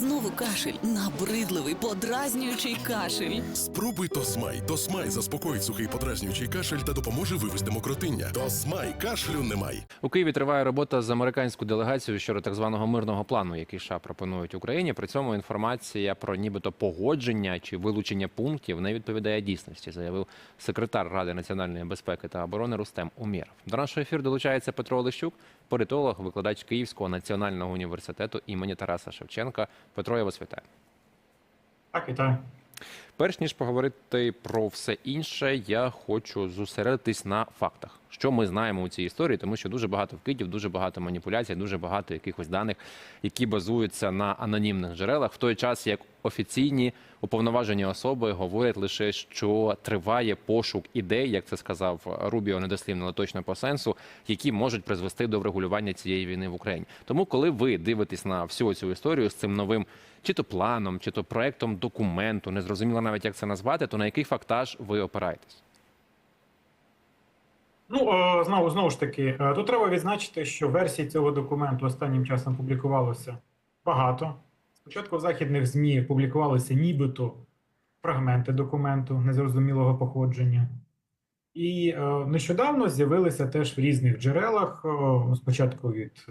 Знову кашель, набридливий, подразнюючий кашель. Спробуй Тосмай. Тосмай заспокоїть сухий подразнюючий кашель та допоможе вивести мокротиння. Тосмай кашлю немає. У Києві триває робота з американською делегацією щодо так званого мирного плану, який США пропонують Україні. При цьому інформація про нібито погодження чи вилучення пунктів не відповідає дійсності, заявив секретар Ради національної безпеки та оборони Рустем Умєров. До нашого ефіру долучається Петро Олещук, політолог, викладач Київського національного університету імені Тараса Шевченка. Петро, я вас вітаю. Так, вітаю. Перш ніж поговорити про все інше, я хочу зосередитись на фактах, що ми знаємо у цій історії, тому що дуже багато вкидів, дуже багато маніпуляцій, дуже багато якихось даних, які базуються на анонімних джерелах, в той час як офіційні уповноважені особи говорять лише, що триває пошук ідей, як це сказав Рубіо, недослівно, але точно по сенсу, які можуть призвести до врегулювання цієї війни в Україні. Тому, коли ви дивитесь на всю цю історію з цим новим чи то планом, чи то проектом документу, не зрозуміло навіть як це назвати, то на який фактаж ви опираєтесь? Ну е, знову знову ж таки, е, тут треба відзначити, що версій цього документу останнім часом публікувалося багато. Спочатку в західних ЗМІ публікувалися нібито фрагменти документу незрозумілого походження. І е, нещодавно з'явилися теж в різних джерелах. е, Спочатку від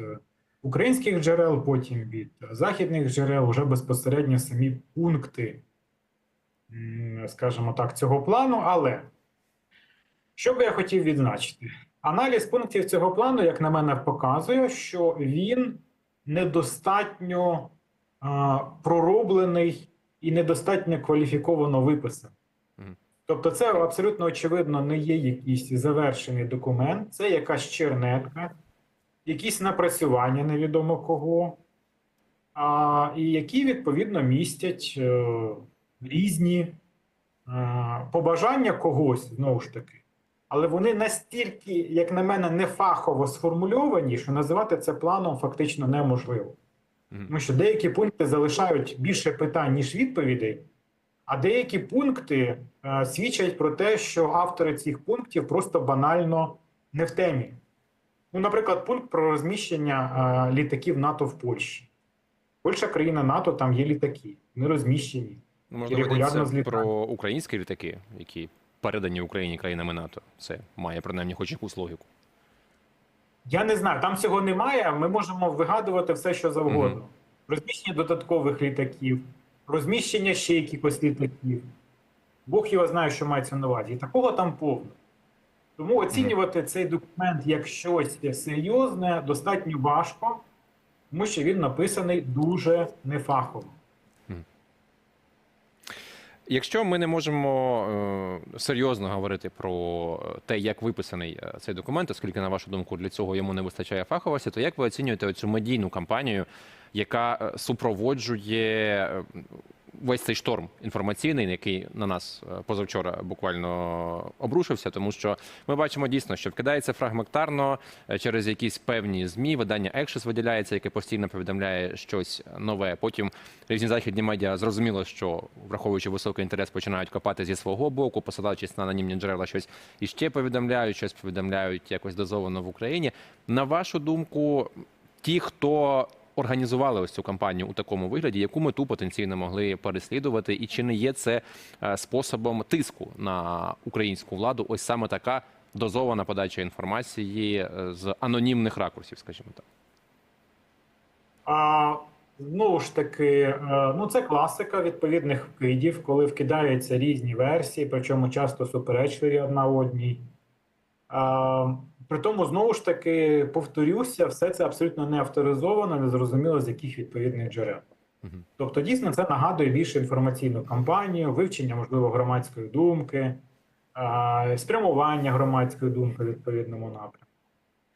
українських джерел, потім від західних джерел, вже безпосередньо самі пункти, скажімо так, цього плану. Але що би я хотів відзначити? Аналіз пунктів цього плану, як на мене, показує, що він недостатньо а, пророблений і недостатньо кваліфіковано виписаний. Тобто, це абсолютно очевидно не є якийсь завершений документ, це якась чернетка, якісь напрацювання невідомо кого, а, і які відповідно містять е, різні е, побажання когось знову ж таки. Але вони настільки, як на мене, нефахово сформульовані, що називати це планом фактично неможливо. Тому що деякі пункти залишають більше питань, ніж відповідей, а деякі пункти е, свідчать про те, що автори цих пунктів просто банально не в темі. Ну, наприклад, пункт про розміщення е, літаків НАТО в Польщі. Польща країна НАТО, там є літаки, вони розміщені. Ну, Можна регулярно говорити злітають. про українські літаки, які передані Україні країнами НАТО. Це має принаймні хоч якусь логіку. Я не знаю, там цього немає. Ми можемо вигадувати все, що завгодно. Мгм. Розміщення додаткових літаків, розміщення ще якихось літаків. Бог його знає, що мається на увазі. І такого там повно. Тому оцінювати цей документ як щось серйозне достатньо важко, тому що він написаний дуже нефахово. Якщо ми не можемо е, серйозно говорити про те, як виписаний е, цей документ, оскільки, на вашу думку, для цього йому не вистачає фаховості, то як ви оцінюєте цю медійну кампанію, яка е, супроводжує весь цей шторм інформаційний, який на нас е, позавчора буквально обрушився, тому що ми бачимо дійсно, що вкидається фрагментарно е, через якісь певні змі. Видання Екшес виділяється, яке постійно повідомляє щось нове. Потім різні західні медіа зрозуміло, що враховуючи високий інтерес, починають копати зі свого боку, посилаючись на анонімні джерела, щось іще повідомляють, щось повідомляють якось дозовано в Україні. На вашу думку, ті, хто організували ось цю кампанію у такому вигляді, яку мету потенційно могли переслідувати, і чи не є це е, способом тиску на українську владу? Ось саме така дозована подача інформації е, з анонімних ракурсів, скажімо так. А знову ж таки, е, ну це класика відповідних вкидів, коли вкидаються різні версії, причому часто суперечливі одна одній. При тому, знову ж таки, повторюся, все це абсолютно не авторизовано, не зрозуміло з яких відповідних джерел. Мгм. Тобто, дійсно, це нагадує більше інформаційну кампанію, вивчення, можливо, громадської думки, спрямування громадської думки в відповідному напрямку.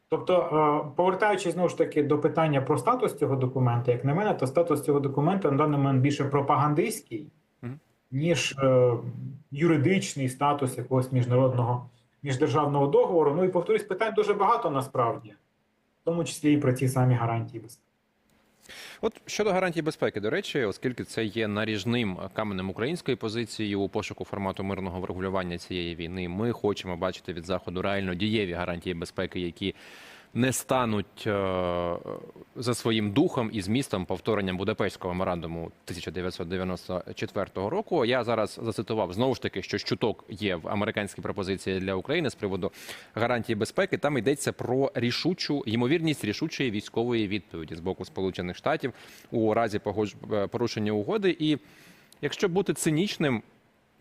Тобто, е, повертаючись знову ж таки до питання про статус цього документа, як на мене, то статус цього документа на даний момент більше пропагандистський, ніж е, юридичний статус якогось міжнародного міждержавного договору. Ну і повторюсь, питань дуже багато насправді, в тому числі і про ті самі гарантії безпеки. От щодо гарантій безпеки, до речі, оскільки це є наріжним каменем української позиції у пошуку формату мирного врегулювання цієї війни, ми хочемо бачити від заходу реально дієві гарантії безпеки, які не стануть е, за своїм духом і змістом повторенням Будапештського меморандуму 1994 року. Я зараз зацитував знову ж таки, що чуток є в американській пропозиції для України з приводу гарантії безпеки. Там йдеться про рішучу ймовірність рішучої військової відповіді з боку Сполучених Штатів у разі е, порушення угоди. І якщо бути цинічним,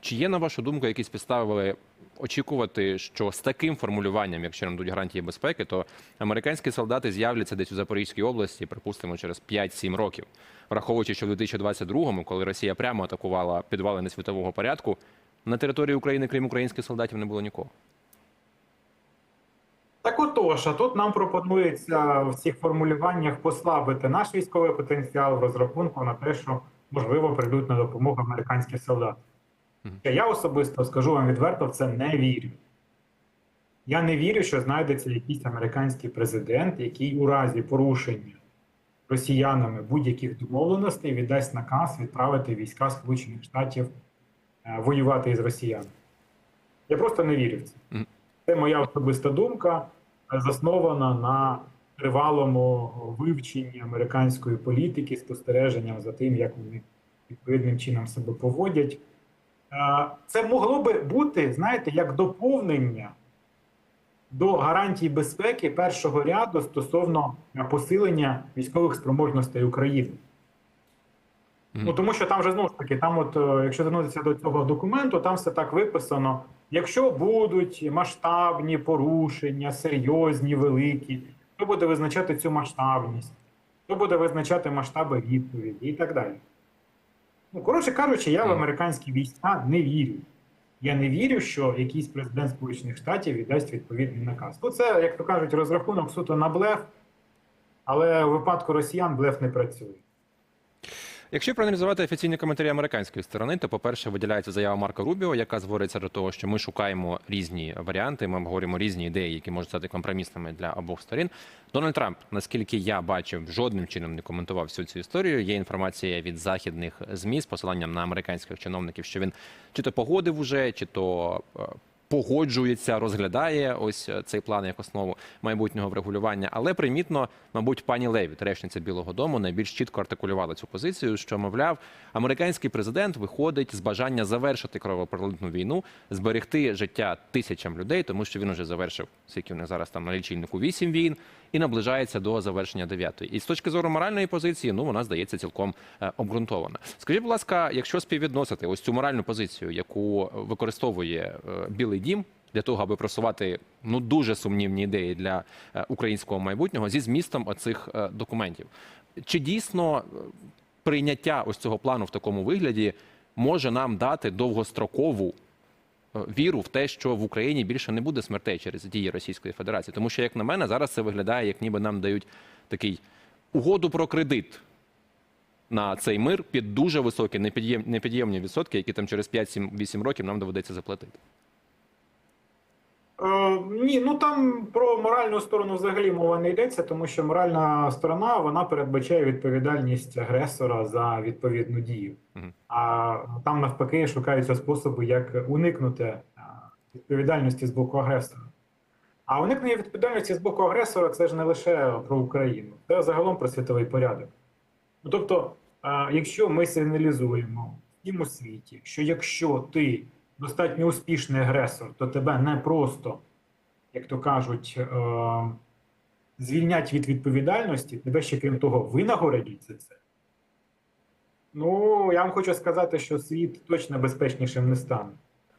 чи є на вашу думку якісь підстави очікувати, що з таким формулюванням, якщо нам дадуть гарантії безпеки, то американські солдати з'являться десь у Запорізькій області, припустимо, через 5-7 років, враховуючи, що в 2022-му, коли Росія прямо атакувала підвалини світового порядку, на території України, крім українських солдатів, не було нікого. Так отож, а тут нам пропонується в цих формулюваннях послабити наш військовий потенціал в розрахунку на те, що можливо прийдуть на допомогу американські солдати. Я особисто скажу вам відверто, в це не вірю. Я не вірю, що знайдеться якийсь американський президент, який у разі порушення росіянами будь-яких домовленостей віддасть наказ відправити війська Сполучених Штатів е, воювати із росіянами. Я просто не вірю в це. Це моя особиста думка, е, заснована на тривалому вивченні американської політики, спостереженням за тим, як вони відповідним чином себе поводять. Е, Це могло би бути, знаєте, як доповнення до гарантій безпеки першого ряду стосовно е, посилення військових спроможностей України. Мгм. Ну тому що там вже знову ж таки, там, от е, якщо звернутися до цього документу, там все так виписано. Якщо будуть масштабні порушення, серйозні, великі, хто буде визначати цю масштабність, хто буде визначати масштаби відповіді і так далі. Ну, коротше кажучи, я в американські війська не вірю. Я не вірю, що якийсь президент Сполучених Штатів віддасть відповідний наказ. Ну, це, як то кажуть, розрахунок суто на блеф, але у випадку росіян блеф не працює. Якщо проаналізувати офіційні коментарі американської сторони, то, по-перше, виділяється заява Марка Рубіо, яка зводиться до того, що ми шукаємо різні варіанти, ми обговорюємо різні ідеї, які можуть стати компромісними для обох сторін. Дональд Трамп, наскільки я бачив, жодним чином не коментував всю цю історію. Є інформація від західних змі з посиланням на американських чиновників, що він чи то погодив уже, чи то е, погоджується, розглядає ось е, цей план як основу майбутнього врегулювання. Але примітно, мабуть, пані Левіт, речниця Білого Дому, найбільш чітко артикулювала цю позицію, що мовляв, американський президент виходить з бажання завершити кровопролитну війну, зберегти життя тисячам людей, тому що він уже завершив скільки в них зараз там на лічильнику вісім війн і наближається до завершення дев'ятої. І з точки зору моральної позиції, ну вона здається цілком е, обґрунтована. Скажіть, будь ласка, якщо співвідносити ось цю моральну позицію, яку використовує е, Білий Дім для того, аби просувати ну дуже сумнівні ідеї для е, українського майбутнього зі змістом оцих документів, чи дійсно прийняття ось цього плану в такому вигляді може нам дати довгострокову віру в те, що в Україні більше не буде смертей через дії Російської Федерації. Тому що, як на мене, зараз це виглядає, як ніби нам дають такий угоду про кредит на цей мир під дуже високі, непід'єм- непід'ємні відсотки, які там через 5-7-8 років нам доведеться заплатити. Е, ні, ну там про моральну сторону взагалі мова не йдеться, тому що моральна сторона вона передбачає відповідальність агресора за відповідну дію. А там навпаки шукаються способи, як уникнути е, відповідальності з боку агресора. А уникнення відповідальності з боку агресора це ж не лише про Україну, це загалом про світовий порядок. Ну, тобто, е, якщо ми сигналізуємо всім у світі, що якщо ти достатньо успішний агресор, то тебе не просто, як то кажуть, е, звільнять від відповідальності, тебе ще крім того винагородять за це. Ну, я вам хочу сказати, що світ точно безпечнішим не стане.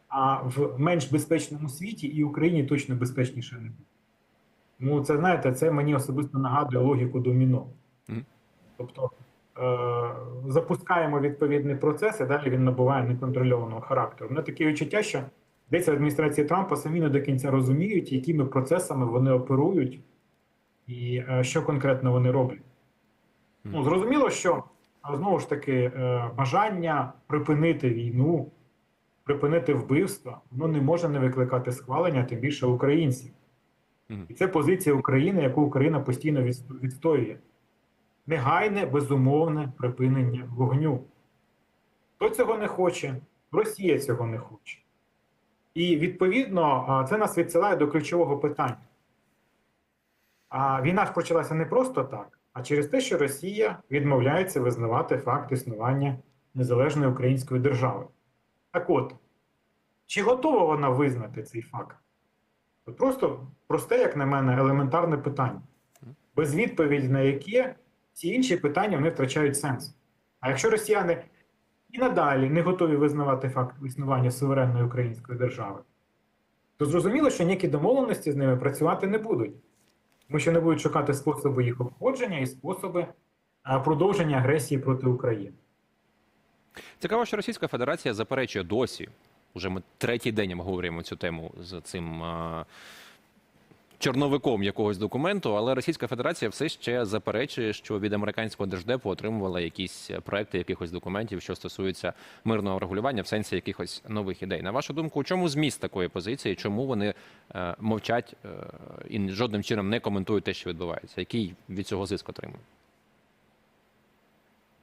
А в менш безпечному світі і Україні точно безпечніше не буде. Ну, це знаєте, це мені особисто нагадує логіку доміно. Тобто запускаємо відповідний процес, і далі він набуває неконтрольованого характеру. Мене таке відчуття, що десь в адміністрації Трампа самі не до кінця розуміють, якими процесами вони оперують і е, що конкретно вони роблять. Ну, зрозуміло, що е, знову ж таки е, бажання припинити війну, припинити вбивства, воно не може не викликати схвалення, тим більше українців. І це позиція України, яку Україна постійно відстоює. Негайне, безумовне припинення вогню. Хто цього не хоче? Росія цього не хоче. І відповідно це нас відсилає до ключового питання. А війна ж почалася не просто так, а через те, що Росія відмовляється визнавати факт існування незалежної української держави. Так от, чи готова вона визнати цей факт? Просто просте, як на мене, елементарне питання, без відповіді на яке всі інші питання вони втрачають сенс. А якщо росіяни і надалі не готові визнавати факт існування суверенної української держави, то зрозуміло, що ніякі домовленості з ними працювати не будуть. Тому що не будуть шукати способи їх обходження і способи продовження агресії проти України. Цікаво, що Російська Федерація заперечує досі. Уже ми третій день обговорюємо цю тему з цим чорновиком якогось документу, але Російська Федерація все ще заперечує, що від американського держдепу отримувала якісь проекти якихось документів, що стосуються мирного регулювання в сенсі якихось нових ідей. На вашу думку, у чому зміст такої позиції? Чому вони е, мовчать е, і жодним чином не коментують те, що відбувається? Який від цього зиск отримує?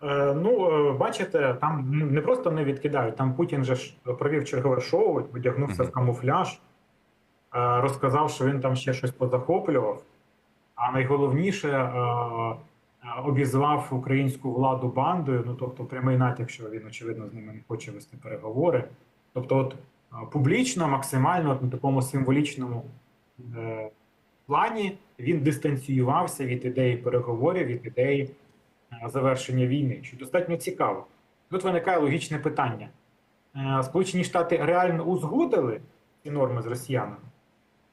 Е, ну, бачите, там не просто не відкидають, там Путін же провів чергове шоу, одягнувся в камуфляж, розказав, що він там ще щось позахоплював. А найголовніше е, е, обізвав українську владу бандою. Ну тобто, прямий натяк, що він очевидно з ними не хоче вести переговори. Тобто, от е, публічно, максимально от на такому символічному е, плані він дистанціювався від ідеї переговорів, від ідеї е, завершення війни, що достатньо цікаво. Тут виникає логічне питання: Е, Сполучені Штати реально узгодили ці норми з росіянами?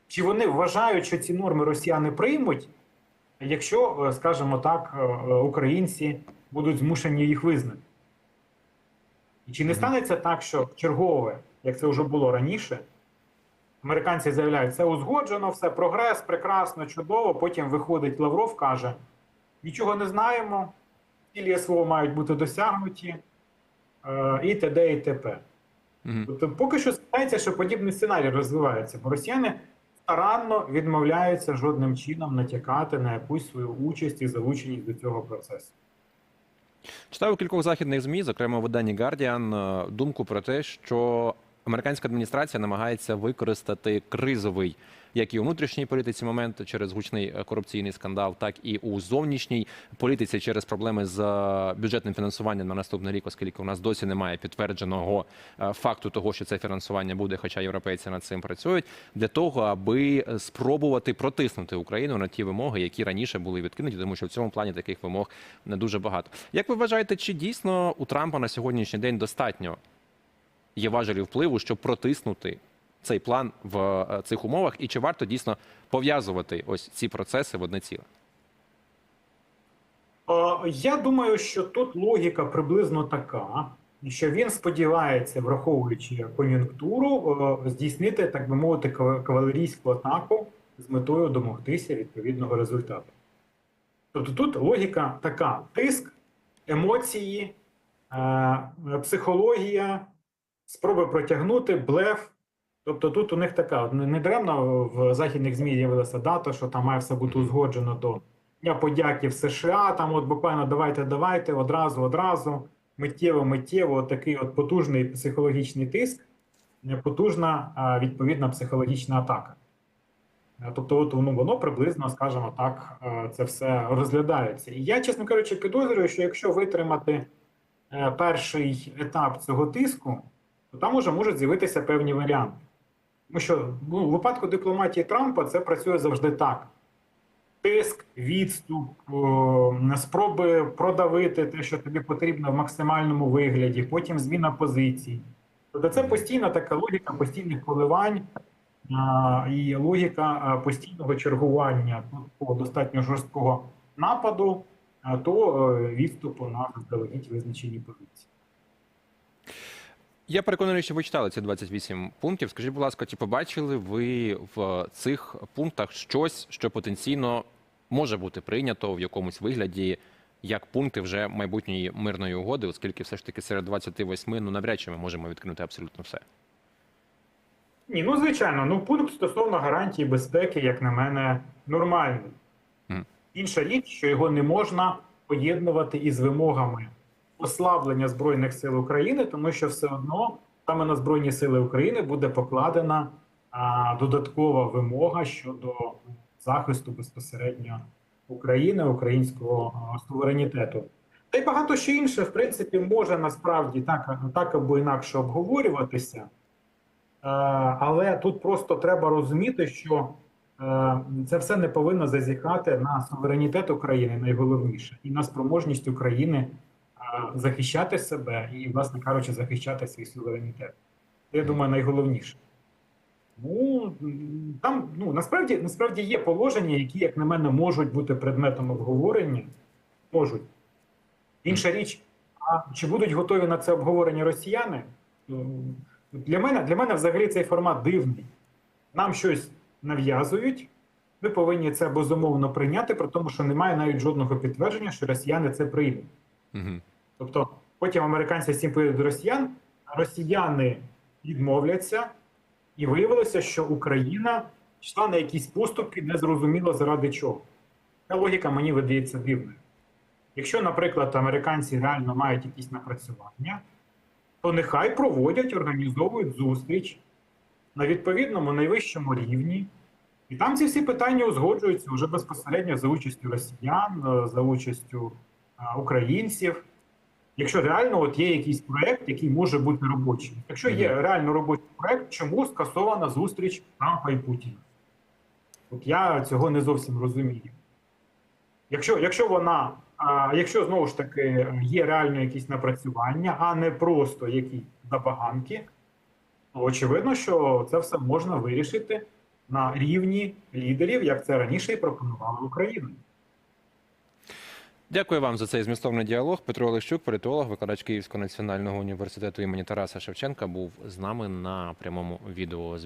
Чи вони вважають, що ці норми росіяни приймуть, якщо, е, скажімо так, е, е, українці будуть змушені їх визнати? І чи не станеться так, що чергове, як це вже було раніше, американці заявляють, це узгоджено, все прогрес, прекрасно, чудово. Потім виходить Лавров, каже: нічого не знаємо, цілі СВО мають бути досягнуті, і т.д. і т.п. Тобто поки що здається, що подібний сценарій розвивається, бо росіяни старанно відмовляються жодним чином натякати на якусь свою участь і залученість до цього процесу. Читав кількох західних змі, зокрема виданні Guardian, е, думку про те, що американська адміністрація намагається використати кризовий як і у внутрішній політиці момент через гучний е, корупційний скандал, так і у зовнішній політиці через проблеми з е, бюджетним фінансуванням на наступний рік, оскільки у нас досі немає підтвердженого е, факту того, що це фінансування буде, хоча європейці над цим працюють, для того, аби спробувати протиснути Україну на ті вимоги, які раніше були відкинуті, тому що в цьому плані таких вимог не дуже багато. Як ви вважаєте, чи дійсно у Трампа на сьогоднішній день достатньо є важелів впливу, щоб протиснути цей план в е, цих умовах, і чи варто дійсно пов'язувати ось ці процеси в одне ціле? Е, Я думаю, що тут логіка приблизно така, що він сподівається, враховуючи кон'юнктуру, е, здійснити, так би мовити, кавалерійську атаку з метою домогтися відповідного результату. Тобто тут логіка така: тиск, емоції, психологія, спроби протягнути, блеф. Тобто тут у них така, не даремно в західних ЗМІ з'явилася дата, що там має все бути узгоджено до Дня подяки в США. Там от буквально давайте, давайте, одразу, одразу, миттєво, миттєво, такий от потужний психологічний тиск, е, потужна відповідна психологічна атака. Е, Тобто, от ну, воно приблизно, скажімо так, е, це все розглядається. І я, чесно кажучи, підозрюю, що якщо витримати перший етап цього тиску, то там уже можуть з'явитися певні варіанти. Тому що ну, в випадку дипломатії Трампа це працює завжди так: тиск, відступ, спроби продавити те, що тобі потрібно в максимальному вигляді, потім зміна позицій. Тобто це постійна така логіка постійних коливань і логіка постійного чергування такого достатньо жорсткого нападу, то е, відступу на заздалегідь визначені позиції. Я переконаний, що ви читали ці 28 пунктів. Скажіть, будь ласка, чи побачили ви в цих пунктах щось, що потенційно може бути прийнято в якомусь вигляді як пункти вже майбутньої мирної угоди, оскільки все ж таки серед 28 ну навряд чи ми можемо відкинути абсолютно все. Ні, ну звичайно, ну пункт стосовно гарантії безпеки, як на мене, нормальний. Мгм. Інша річ, що його не можна поєднувати із вимогами ослаблення Збройних сил України, тому що все одно саме на Збройні Сили України буде покладена а, додаткова вимога щодо захисту безпосередньо України, українського суверенітету. Та й багато що інше, в принципі, може насправді так, так або інакше обговорюватися. Е, Але тут просто треба розуміти, що е, це все не повинно зазіхати на суверенітет України, найголовніше, і на спроможність України захищати себе і, власне кажучи, захищати свій суверенітет. Це, я думаю, найголовніше. Ну там ну насправді насправді є положення, які, як на мене, можуть бути предметом обговорення. Можуть. Інша річ, а чи будуть готові на це обговорення росіяни? Ну, Для мене, для мене взагалі цей формат дивний. Нам щось нав'язують. Ми повинні це безумовно прийняти, при тому, що немає навіть жодного підтвердження, що росіяни це приймуть. Угу. Тобто потім американці всім поїдуть до росіян, росіяни відмовляться, і виявилося, що Україна йшла на якісь поступки незрозуміло заради чого. Та логіка мені видається дивною. Якщо, наприклад, американці реально мають якісь напрацювання, то нехай проводять, організовують зустріч на відповідному найвищому рівні. І там ці всі питання узгоджуються вже безпосередньо за участю росіян, за участю українців. Якщо реально от є якийсь проект, який може бути робочим. Якщо є реально робочий проект, чому скасована зустріч Трампа і Путіна? От я цього не зовсім розумію. Якщо, якщо вона, а, якщо знову ж таки є реально якісь напрацювання, а не просто якісь забаганки, то очевидно, що це все можна вирішити на рівні лідерів, як це раніше і пропонувала Україна. Дякую вам за цей змістовний діалог. Петро Олещук, політолог, викладач Київського національного університету імені Тараса Шевченка, був з нами на прямому відео